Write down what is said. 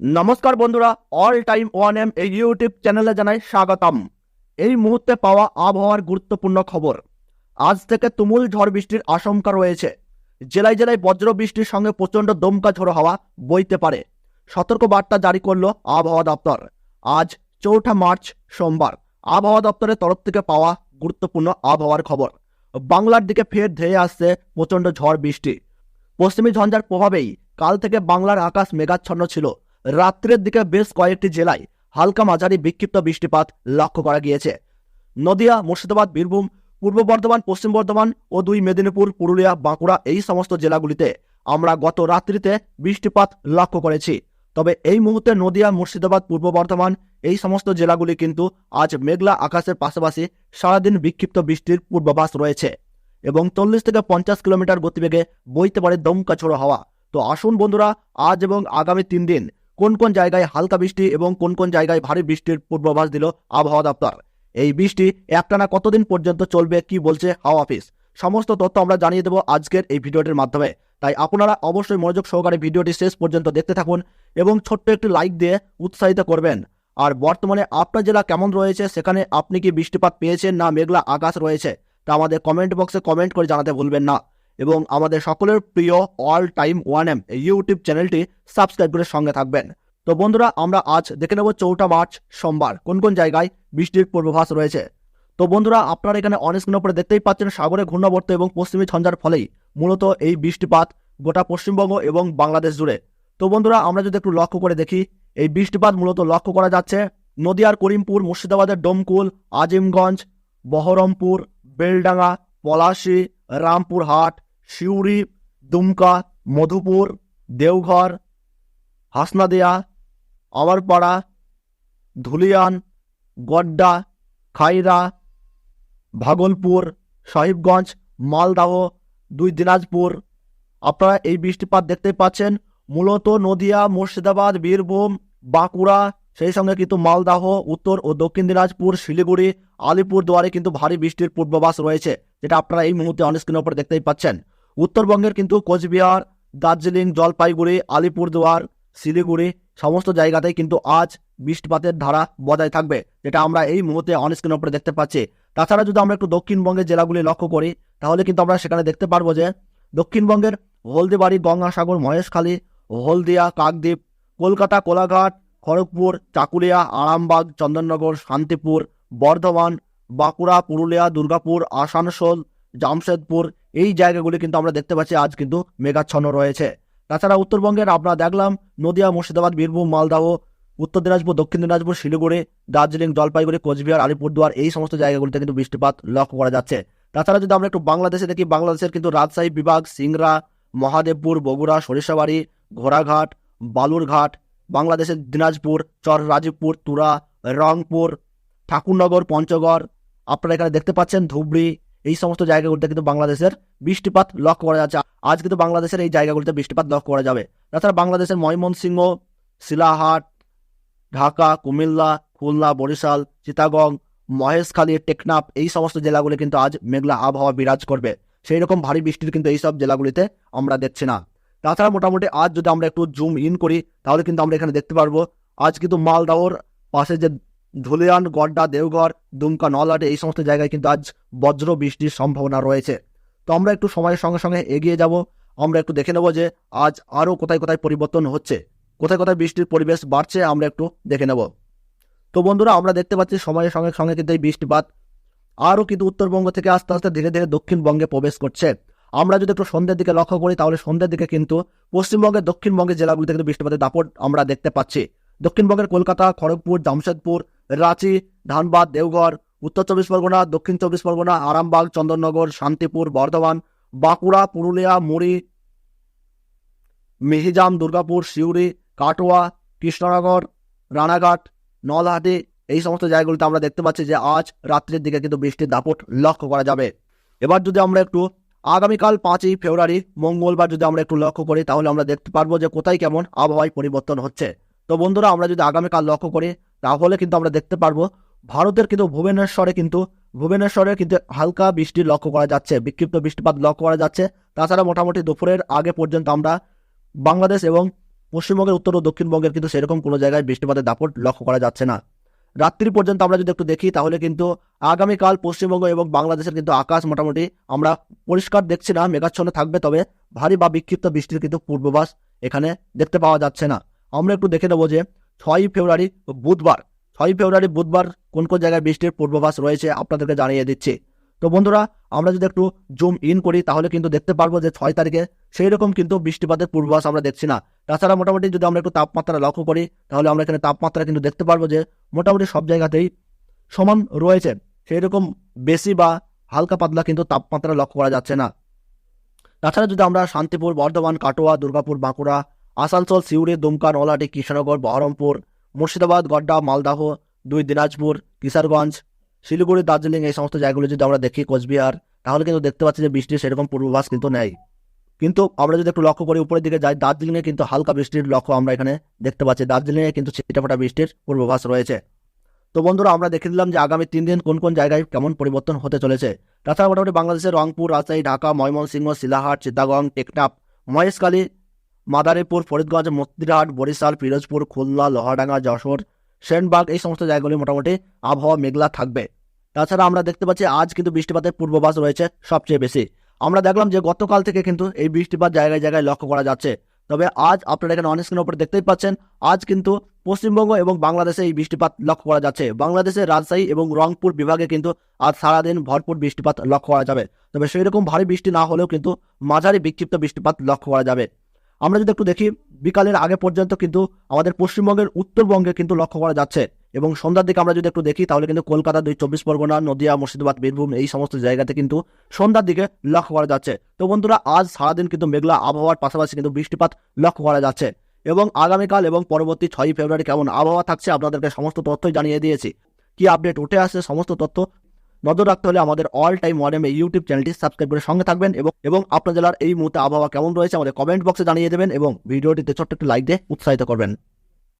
নমস্কার বন্ধুরা all time one M এই ইউটিউব চ্যানেলে জানাই স্বাগতম। এই মুহূর্তে পাওয়া আবহাওয়ার গুরুত্বপূর্ণ খবর। আজ থেকে তুমুল ঝড় বৃষ্টির আশঙ্কা রয়েছে। জেলায় জেলায় বজ্র বৃষ্টির সঙ্গে প্রচণ্ড দমকা ঝোড়ো হাওয়া বইতে পারে। সতর্ক বার্তা জারি করল আবহাওয়া দপ্তর। আজ চৌঠা মার্চ সোমবার। আবহাওয়া দপ্তরের তরফ থেকে পাওয়া গুরুত্বপূর্ণ আবহাওয়ার খবর। বাংলার দিকে ফের ধেয়ে আসছে প্রচণ্ড ঝড় বৃষ্টি। পশ্চিমী ঝঞ্ঝার প্রভাবেই কাল থেকে বাংলার আকাশ মেঘাচ্ছন্ন ছিল। রাত্রের দিকে বেশ কয়েকটি জেলায় হালকা মাঝারি বিক্ষিপ্ত বৃষ্টিপাত লক্ষ্য করা গিয়েছে। নদিয়া, মুর্শিদাবাদ, বীরভূম, পূর্ব বর্ধমান, পশ্চিম বর্ধমান ও দুই মেদিনীপুর, পুরুলিয়া, বাঁকুড়া এই সমস্ত জেলাগুলিতে আমরা গত রাত্রিতে বৃষ্টিপাত লক্ষ্য করেছি। তবে এই মুহূর্তে নদিয়া, মুর্শিদাবাদ, পূর্ব বর্ধমান এই সমস্ত জেলাগুলি কিন্তু আজ মেঘলা আকাশের পাশাপাশি সারাদিন বিক্ষিপ্ত বৃষ্টির পূর্বাভাস রয়েছে এবং চল্লিশ থেকে পঞ্চাশ কিলোমিটার গতিবেগে বইতে পারে দমকা ছোড়ো হাওয়া। তো আসুন বন্ধুরা, আজ এবং আগামী তিন দিন কোন কোন জায়গায় হালকা বৃষ্টি এবং কোন কোন জায়গায় ভারী বৃষ্টির পূর্বাভাস দিল আবহাওয়া দপ্তর। এই বৃষ্টি একটানা কতদিন পর্যন্ত চলবে কি বলছে হাওয়া অফিস? সমস্ত তথ্য আমরা জানিয়ে দেবো আজকের এই ভিডিওটির মাধ্যমে। তাই আপনারা অবশ্যই মনোযোগ সহকারে ভিডিওটি শেষ পর্যন্ত দেখতে থাকুন এবং ছোট্ট একটি লাইক দিয়ে উৎসাহিত করবেন। আর বর্তমানে আপনার জেলা কেমন রয়েছে, সেখানে আপনি কি বৃষ্টিপাত পেয়েছেন না মেঘলা আকাশ রয়েছে, তা আমাদের কমেন্ট বক্সে কমেন্ট করে জানাতে ভুলবেন না। এবং আমাদের সকলের প্রিয় all time one M YouTube চ্যানেলটি সাবস্ক্রাইব করে সঙ্গে থাকবেন। তো বন্ধুরা, আমরা আজ দেখে নেব চৌঠা মার্চ সোমবার, কোন কোন জায়গায় বৃষ্টির পূর্বাভাস রয়েছে। তো বন্ধুরা, আপনারা এখানে অনেক উপরে দেখতেই পাচ্ছেন সাগরে ঘূর্ণাবর্ত এবং পশ্চিমী ঝঞ্ঝার ফলেই মূলত এই বৃষ্টিপাত গোটা পশ্চিমবঙ্গ এবং বাংলাদেশ জুড়ে। তো বন্ধুরা, আমরা যদি একটু লক্ষ্য করে দেখি, এই বৃষ্টিপাত মূলত লক্ষ্য করা যাচ্ছে নদিয়ার করিমপুর, মুর্শিদাবাদের ডোমকুল, আজিমগঞ্জ, বহরমপুর, বেলডাঙ্গা, পলাশী, রামপুরহাট, সিউড়ি, দুমকা, মধুপুর, দেওঘর, হাসনাদিয়া আমারপাড়া ধুলিয়ান, গড্ডা, খাইরা, ভাগলপুর, সাহিবগঞ্জ, মালদাহ, দুই দিনাজপুর। আপনারা এই বৃষ্টিপাত দেখতে পাচ্ছেন। মূলত নদিয়া, মুর্শিদাবাদ, বীরভূম, বাঁকুড়া, সেই সঙ্গে কিন্তু মালদাহ, উত্তর ও দক্ষিণ দিনাজপুর, শিলিগুড়ি আলিপুর দুয়ারে কিন্তু ভারী বৃষ্টির পূর্বাভাস রয়েছে, যেটা আপনারা এই মুহূর্তে অনস্ক্রিনের উপর দেখতেই পাচ্ছেন। উত্তরবঙ্গের কিন্তু কোচবিহার, দার্জিলিং, জলপাইগুড়ি, আলিপুরদুয়ার শিলিগুড়ি সমস্ত জায়গাতেই কিন্তু আজ বৃষ্টিপাতের ধারা বজায় থাকবে, যেটা আমরা এই মুহূর্তে অনস্ক্রিনের উপরে দেখতে পাচ্ছি। তাছাড়া যদি আমরা একটু দক্ষিণবঙ্গের জেলাগুলি লক্ষ্য করি, তাহলে কিন্তু আমরা সেখানে দেখতে পারব যে দক্ষিণবঙ্গের হলদিবাড়ি, গঙ্গাসাগর, মহেশখালী, হলদিয়া, কাকদ্বীপ, কলকাতা, কোলাঘাট, খড়গপুর, চাকুলিয়া, আরামবাগ, চন্দননগর, শান্তিপুর, বর্ধমান, বাঁকুড়া, পুরুলিয়া, দুর্গাপুর, আসানসোল, জামশেদপুর, এই জায়গাগুলি কিন্তু আমরা দেখতে পাচ্ছি আজ কিন্তু মেঘাচ্ছন্ন রয়েছে। তাছাড়া উত্তরবঙ্গের আমরা দেখলাম নদিয়া, মুর্শিদাবাদ, বীরভূম মালদাহ উত্তর দিনাজপুর, দক্ষিণ দিনাজপুর, শিলিগুড়ি, দার্জিলিং, জলপাইগুড়ি, কোচবিহার, আলিপুরদুয়ার এই সমস্ত জায়গাগুলিতে কিন্তু বৃষ্টিপাত লক্ষ্য করা যাচ্ছে। তাছাড়া যদি আমরা একটু বাংলাদেশে দেখি, বাংলাদেশের কিন্তু রাজশাহী বিভাগ, সিংড়া, মহাদেবপুর, বগুড়া, সরিষাবাড়ি, ঘোড়াঘাট, বালুরঘাট, বাংলাদেশের দিনাজপুর চর রাজীবপুর তুরা, রংপুর, ঠাকুরনগর, পঞ্চগড়, আপনারা এখানে দেখতে পাচ্ছেন ধুবড়ি এই সমস্ত জায়গাগুলিতে কিন্তু বাংলাদেশের বৃষ্টিপাত লক্ষ্য করা যাচ্ছে। আজ কিন্তু বাংলাদেশের এই জায়গাগুলিতে বৃষ্টিপাত লক্ষ্য করা যাবে। তাছাড়া বাংলাদেশের ময়মনসিংহ, শিলাহাট, ঢাকা, কুমিল্লা, খুলনা, বরিশাল চিতাগং মহেশখালী, টেকনাফ এই সমস্ত জেলাগুলি কিন্তু আজ মেঘলা আবহাওয়া বিরাজ করবে। সেই রকম ভারী বৃষ্টির কিন্তু এইসব জেলাগুলিতে আমরা দেখছি না। তাছাড়া মোটামুটি আজ যদি আমরা একটু জুম ইন করি, তাহলে কিন্তু আমরা এখানে দেখতে পারব, আজ কিন্তু মালদাহর পাশে যে ধুলিয়ান, গড্ডা, দেওঘর, দুমকা, নলহাটে এই সমস্ত জায়গায় কিন্তু আজ বজ্র বৃষ্টির সম্ভাবনা রয়েছে। তো আমরা একটু সময়ের সঙ্গে সঙ্গে এগিয়ে যাব। আমরা একটু দেখে নেব যে আজ আরও কোথায় কোথায় পরিবর্তন হচ্ছে। কোথায় কোথায় বৃষ্টির পরিবেশ বাড়ছে আমরা একটু দেখে নেব। তো বন্ধুরা, আমরা দেখতে পাচ্ছি সময়ের সঙ্গে সঙ্গে কিন্তু এই বৃষ্টিপাত আরও কিন্তু উত্তরবঙ্গ থেকে আস্তে আস্তে ধীরে ধীরে দক্ষিণবঙ্গে প্রবেশ করছে। আমরা যদি একটু সন্ধ্যের দিকে লক্ষ্য করি, তাহলে সন্ধ্যের দিকে কিন্তু পশ্চিমবঙ্গের দক্ষিণবঙ্গের জেলাগুলিতে কিন্তু বৃষ্টিপাতের দাপট আমরা দেখতে পাচ্ছি। দক্ষিণবঙ্গের কলকাতা, খড়গপুর, জামশেদপুর রাঁচি, ধানবাদ, দেওঘর, উত্তর চব্বিশ পরগনা, দক্ষিণ চব্বিশ পরগনা, আরামবাগ, চন্দননগর, শান্তিপুর, বর্ধমান, বাঁকুড়া, পুরুলিয়া, মুড়ি, মিহিজাম, দুর্গাপুর, সিউড়ি, কাটোয়া, কৃষ্ণনগর, রানাঘাট, নলহাটি, এই সমস্ত জায়গাগুলিতে আমরা দেখতে পাচ্ছি যে আজ রাত্রির দিকে কিন্তু বৃষ্টির দাপট লক্ষ্য করা যাবে। এবার যদি আমরা একটু আগামীকাল পাঁচই ফেব্রুয়ারি, মঙ্গলবার যদি আমরা একটু লক্ষ্য করি, তাহলে আমরা দেখতে পারব যে কোথায় কেমন আবহাওয়ায় পরিবর্তন হচ্ছে। তো বন্ধুরা, আমরা যদি আগামীকাল লক্ষ্য করি তাহলে কিন্তু আমরা দেখতে পারব ভারতের কিন্তু ভুবনেশ্বরে কিন্তু ভুবনেশ্বরে কিন্তু হালকা বৃষ্টি লক্ষ্য করা যাচ্ছে, বিক্ষিপ্ত বৃষ্টিপাত লক্ষ্য করা যাচ্ছে। তাছাড়া মোটামুটি দুপুরের আগে পর্যন্ত আমরা বাংলাদেশ এবং পশ্চিমবঙ্গের উত্তর ও দক্ষিণবঙ্গের কিন্তু সেরকম কোনো জায়গায় বৃষ্টিপাতের দাপট লক্ষ্য করা যাচ্ছে না। রাত্রি পর্যন্ত আমরা যদি একটু দেখি, তাহলে কিন্তু আগামীকাল পশ্চিমবঙ্গ এবং বাংলাদেশের কিন্তু আকাশ মোটামুটি আমরা পরিষ্কার দেখছি না, মেঘাচ্ছন্ন থাকবে, তবে ভারী বা বিক্ষিপ্ত বৃষ্টির কিন্তু পূর্বাভাস এখানে দেখতে পাওয়া যাচ্ছে না। আমরা একটু দেখে নেব যে ছয়ই ফেব্রুয়ারি বুধবার, ছয়ই ফেব্রুয়ারি বুধবার কোন কোন জায়গায় বৃষ্টির পূর্বাভাস রয়েছে আপনাদেরকে জানিয়ে দিচ্ছি। তো বন্ধুরা, আমরা যদি একটু জুম ইন করি, তাহলে কিন্তু দেখতে পারব যে ছয় তারিখে সেই রকম কিন্তু বৃষ্টিপাতের পূর্বাভাস আমরা দেখছি না। তাছাড়া মোটামুটি যদি আমরা একটু তাপমাত্রা লক্ষ্য করি, তাহলে আমরা এখানে তাপমাত্রা কিন্তু দেখতে পারব যে মোটামুটি সব জায়গাতেই সমান রয়েছে। সেই রকম বেশি বা হালকা পাতলা কিন্তু তাপমাত্রা লক্ষ্য করা যাচ্ছে না। তাছাড়া যদি আমরা শান্তিপুর, বর্ধমান, কাটোয়া, দুর্গাপুর, বাঁকুড়া আসানসোল, সিউড়ি, দুমকা নলাটি কৃষ্ণনগর, বহরমপুর, মুর্শিদাবাদ, গড্ডা, মালদাহ, দুই দিনাজপুর, কিশোরগঞ্জ, শিলিগুড়ি, দার্জিলিং, এই সমস্ত জায়গাগুলো যদি আমরা দেখি, কোচবিহার, তাহলে কিন্তু দেখতে পাচ্ছি যে বৃষ্টির সেরকম পূর্বাভাস কিন্তু নেই। কিন্তু আমরা যদি একটু লক্ষ্য করি, উপরের দিকে যাই, দার্জিলিংয়ে কিন্তু হালকা বৃষ্টির লক্ষ্য আমরা এখানে দেখতে পাচ্ছি। দার্জিলিংয়ে কিন্তু ছিটাফাটা বৃষ্টির পূর্বাভাস রয়েছে। তো বন্ধুরা, আমরা দেখে দিলাম যে আগামী তিন দিন কোন কোন জায়গায় কেমন পরিবর্তন হতে চলেছে। তাছাড়া মোটামুটি বাংলাদেশের রংপুর, রাজশাহী, ঢাকা, ময়মনসিংহ, শিলাহাট চিত্তাগং টেকনাফ, মহেশখালী মাদারীপুর, ফরিদগঞ্জ মতিরহাট বরিশাল, পিরোজপুর, খুলনা, লোহাডাঙ্গা, যশোর, সেনবাগ এই সমস্ত জায়গাগুলি মোটামুটি আবহাওয়া মেঘলা থাকবে। তাছাড়া আমরা দেখতে পাচ্ছি আজ কিন্তু বৃষ্টিপাতের পূর্বাভাস রয়েছে সবচেয়ে বেশি। আমরা দেখলাম যে গতকাল থেকে কিন্তু এই বৃষ্টিপাত জায়গায় জায়গায় লক্ষ্য করা যাচ্ছে। তবে আজ আপনারা এখানে অন স্ক্রিনের উপরে দেখতেই পাচ্ছেন, আজ কিন্তু পশ্চিমবঙ্গ এবং বাংলাদেশে এই বৃষ্টিপাত লক্ষ্য করা যাচ্ছে। বাংলাদেশের রাজশাহী এবং রংপুর বিভাগে কিন্তু আজ সারাদিন ভরপুর বৃষ্টিপাত লক্ষ্য করা যাবে। তবে সেই রকম ভারী বৃষ্টি না হলেও কিন্তু মাঝারি বিক্ষিপ্ত বৃষ্টিপাত লক্ষ্য করা যাবে। আমরা যদি একটু দেখি, বিকালের আগে পর্যন্ত কিন্তু আমাদের পশ্চিমবঙ্গের উত্তরবঙ্গে কিন্তু লক্ষ্য করা যাচ্ছে। এবং সন্ধ্যার দিকে আমরা যদি একটু দেখি, তাহলে কিন্তু কলকাতা, দুই চব্বিশ পরগনা, নদিয়া, মুর্শিদাবাদ, বীরভূম এই সমস্ত জায়গাতে কিন্তু সন্ধ্যার দিকে লক্ষ্য করা যাচ্ছে। তো বন্ধুরা, আজ সারাদিন কিন্তু মেঘলা আবহাওয়ার পাশাপাশি কিন্তু বৃষ্টিপাত লক্ষ্য করা যাচ্ছে। এবং আগামীকাল এবং পরবর্তী ছয়ই ফেব্রুয়ারি কেমন আবহাওয়া থাকছে, আপনাদেরকে সমস্ত তথ্যই জানিয়ে দিয়েছি। কি আপডেট উঠে আসছে, সমস্ত তথ্য নজর রাখতে হলে আমাদের অল টাইম ওয়ান এই ইউটিউব চ্যানেলটি সাবস্ক্রাইব করে সঙ্গে থাকবেন এবং এবং আপনার জেলার এই মুহূর্তে আবহাওয়া কেমন রয়েছে আমাদের কমেন্ট বক্সে জানিয়ে দেবেন এবং ভিডিওটিতে ছোট্ট একটু লাইক দিয়ে উৎসাহিত করবেন।